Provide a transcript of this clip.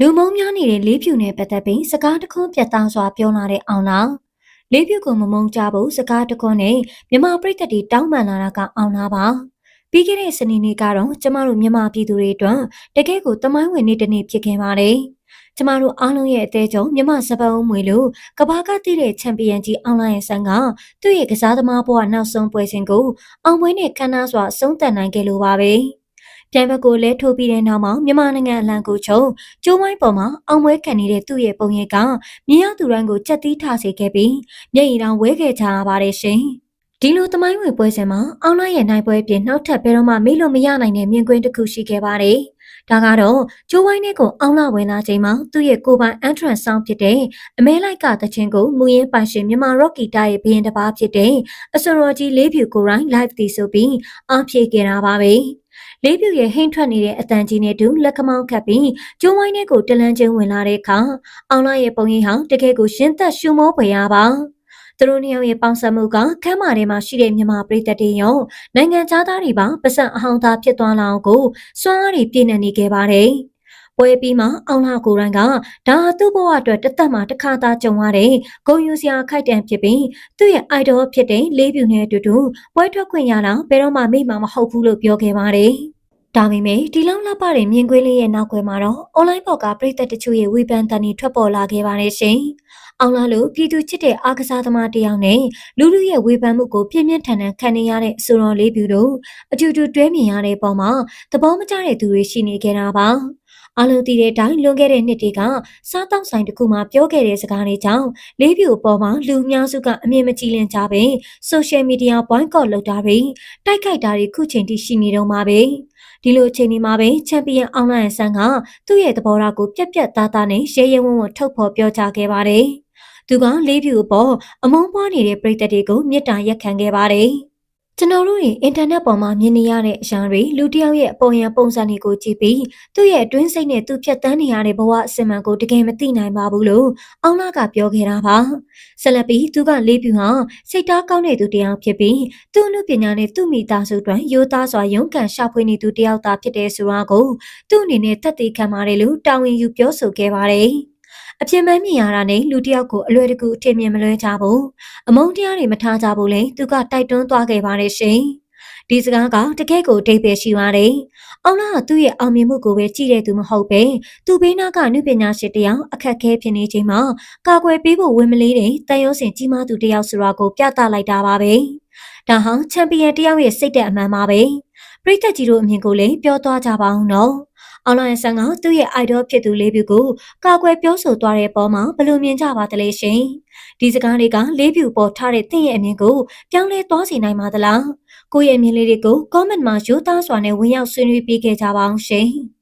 လူမုံများနေတဲ့လေးဖြူနဲ့ပတ်သက်ပြီးစကားတခွန်းပြတ်သားစွာပြောလာတဲ့အောင်လာလေးဖြူကိုမမုံကြဘူးစကားတခွန်းနဲ့မြမပြိတ္တတီတောင်းပန်လာတာကအောင်လာပါပြီးခဲ့တဲ့စနေနေ့ကတော့ကျမတို့မြန်မာပြည်သူတွေအတွက်တကယ့်ကိုတမိုင်းဝင်နေ့တစ်နေ့ဖြစ်ခဲ့ပါတယ်ကျမတို့အားလုံးရဲ့အသေးဆုံးမြမစပတ်အုံးမွေလို့ကဘာကတည်တဲ့ချန်ပီယံကြီးအွန်လိုင်းဆန်ကသူ့ရဲ့ကစားသမားဘဝနောက်ဆုံးပွဲစဉ်ကိုအောင်ပွဲနဲ့ခမ်းနားစွာဆုံးသက်နိုင်ခဲ့လို့ပါပဲ။ ပြိုင်ဘက်ကိုလဲထိုးပြီးတဲ့နောက်မှာမြန်မာနိုင်ငံအလံကိုချုံကျိုးဝိုင်းပေါ်မှာအောင်ပွဲခံနေတဲ့သူ့ရဲ့ပုံရိပ်ကမြင်ရသူတိုင်းကိုကြက်တီးထစေခဲ့ပြီးမျက်ရည်တောင်ဝဲခဲ့ကြရပါတယ်ရှင်။ဒီလိုသမိုင်းဝင်ပွဲစဉ်မှာအောင်လိုက်ရဲ့နိုင်ပွဲအပြင်နောက်ထပ်ဘယ်တော့မှမေ့လို့မရနိုင်တဲ့မြင်ကွင်းတစ်ခုရှိခဲ့ပါတယ်။ဒါကတော့ကျိုးဝိုင်းနဲ့ကိုအောင်လာဝင်လာချိန်မှာသူ့ရဲ့ကိုပိုင် entrance sound ဖြစ်တဲ့အမဲလိုက်ကတခြင်းကိုမူရင်းပိုင်ရှင်မြန်မာ Rocky တာရဲ့ဘရင်တစ်ပါးဖြစ်တဲ့အစရော်ကြီးလေးဖြူကိုရိုင်း live တီးဆိုပြီးအားဖြည့်ခဲ့တာပါပဲ။ လေးပြူရဲ့ဟိမ့်ထွက်နေတဲ့အတန်ကြီးနဲ့တူလက်ကမောင်းခတ်ပြီးကျိုးဝိုင်းထဲကိုတလန်းချင်းဝင်လာတဲ့အခါအောင်လာရဲ့ပုံရိပ်ဟာတကယ်ကိုရှင်းသက်ရှုမောဖွယ်ရပါသူတို့နှစ်ယောက်ရဲ့ပေါင်းစပ်မှုကခမ်းမာထဲမှာရှိတဲ့မြန်မာပြည်သက်တွေရောနိုင်ငံသားတွေပါပစံအဟောင်းသားဖြစ်သွားလောက်ကိုစွမ်းအားတွေပြည့်နေနေခဲ့ပါတယ်။ပွဲပြီးမှအောင်လာကိုရိုင်းကဒါသူ့ဘဝအတွက်တသက်မှတစ်ခါသာကြုံရတဲ့ဂုံယူစရာခိုက်တံဖြစ်ပြီးသူ့ရဲ့ idol ဖြစ်တဲ့လေးပြူနဲ့အတူတူပွဲထွက်ခွင့်ရတာဘယ်တော့မှမိမှာမဟုတ်ဘူးလို့ပြောခဲ့ပါတယ်။ ဒါပေမဲ့ဒီလောက်လှပတဲ့မြင်ကွင်းလေးရဲ့နောက်ွယ်မှာတော့ online ပေါ်ကပြည်သက်တချို့ရဲ့ဝေဖန်တန်တွေထွက်ပေါ်လာခဲ့ပါတယ်ရှင်။အောင်လာလို့ပြည်သူချစ်တဲ့အားကစားသမားတယောက်နဲ့လူလူရဲ့ဝေဖန်မှုကိုပြင်းပြင်းထန်ထန်ခံနေရတဲ့အဆိုတော်လေးပြူတို့အတူတူတွဲမြင်ရတဲ့ပုံမှာသဘောမကျတဲ့သူတွေရှိနေကြတာပါ။ အလုံးတည်တဲ့အတိုင်းလွန်ခဲ့တဲ့နှစ်တွေကစားတောက်ဆိုင်တစ်ခုမှာပြောခဲ့တဲ့စကားလေးကြောင့်လေးပြူအပေါ်မှာလူအများစုကအမြင်မကြည်လင်ကြပဲ social media boycott လုပ်တာတွေတိုက်ခိုက်တာတွေခုချိန်ထိရှိနေတော့မှာပဲ။ဒီလိုအချိန်ဒီမှာပဲချန်ပီယံအောင်နိုင်ဆန်ကသူ့ရဲ့သဘောထားကိုပြက်ပြက်သားသားနဲ့ရဲရဲဝံ့ဝံ့ထုတ်ဖော်ပြောကြားခဲ့ပါတယ်။သူကလေးဖြူအပေါ်အမုန်းပွားနေတဲ့ပြည်သက်တွေကိုမြစ်တာရက်ခံခဲ့ပါတယ်။ ကျွန်တော်တို့ရဲ့အင်တာနက်ပေါ်မှာမြင်နေရတဲ့အရာတွေလူတစ်ယောက်ရဲ့အပေါ်ယံပုံစံတွေကိုကြည့်ပြီးသူ့ရဲ့အတွင်းစိတ်နဲ့သူဖြတ်တန်းနေရတဲ့ဘဝအစင်မှန်ကိုတကယ်မသိနိုင်ပါဘူးလို့အောင်လာကပြောခဲ့တာပါဆက်လက်ပြီးသူကလေးပြူဟာစိတ်သားကောင်းတဲ့သူတစ်ယောက်ဖြစ်ပြီးသူ့အမှုပညာနဲ့သူ့မိသားစုအတွက်ရိုးသားစွာရုန်းကန်ရှာဖွေနေသူတစ်ယောက်သာဖြစ်တဲ့ဆိုတာကိုသူ့အနေနဲ့သက်သေခံပါတယ်လို့တာဝန်ယူပြောဆိုခဲ့ပါတယ် အပြင်းပန်းမြင်ရတာနဲ့လူတယောက်ကိုအလွယ်တကူအထင်မြင်မလွဲကြဘူးအမုန်းတရားတွေမထားကြဘူးလေသူကတိုက်တွန်းသွားခဲ့ပါတယ်ရှင်ဒီစကားကတကယ်ကိုအတိတ်ပဲရှိပါတယ်။အောင်လာကသူ့ရဲ့အောင်မြင်မှုကိုပဲကြည့်တဲ့သူမဟုတ်ပဲသူ့ဘေးနားကနုပညာရှင်တယောက်အခက်ခဲဖြစ်နေချိန်မှာကာကွယ်ပေးဖို့ဝင်မလေးတဲ့တန်ရုံးစင်ကြီးမားသူတယောက်ဆိုတာကိုပြသလိုက်တာပါပဲ။ဒါဟာချန်ပီယံတယောက်ရဲ့စိတ်သက်အမှန်ပါပဲ။ပရိသတ်ကြီးတို့အမြင်ကိုလည်းပြောသွားကြပါအောင်နော်။ အွန်လိုင်းဆန်ကသူ့ရဲ့ idol ဖြစ်သူလေးပြူကိုကာကွယ်ပြောဆိုသွားတဲ့ပုံမှာဘယ်လိုမြင်ကြပါသလဲရှင်။ဒီစကားလေးကလေးပြူပေါ်ထားတဲ့တင့်ရဲ့အမြင်ကိုပြောင်းလဲသွားစေနိုင်ပါသလား။ကိုယ့်ရဲ့အမြင်လေးတွေကို comment မှာရိုးသားစွာနဲ့ဝင်ရောက်ဆွေးနွေးပေးခဲ့ကြပါအောင်ရှင်။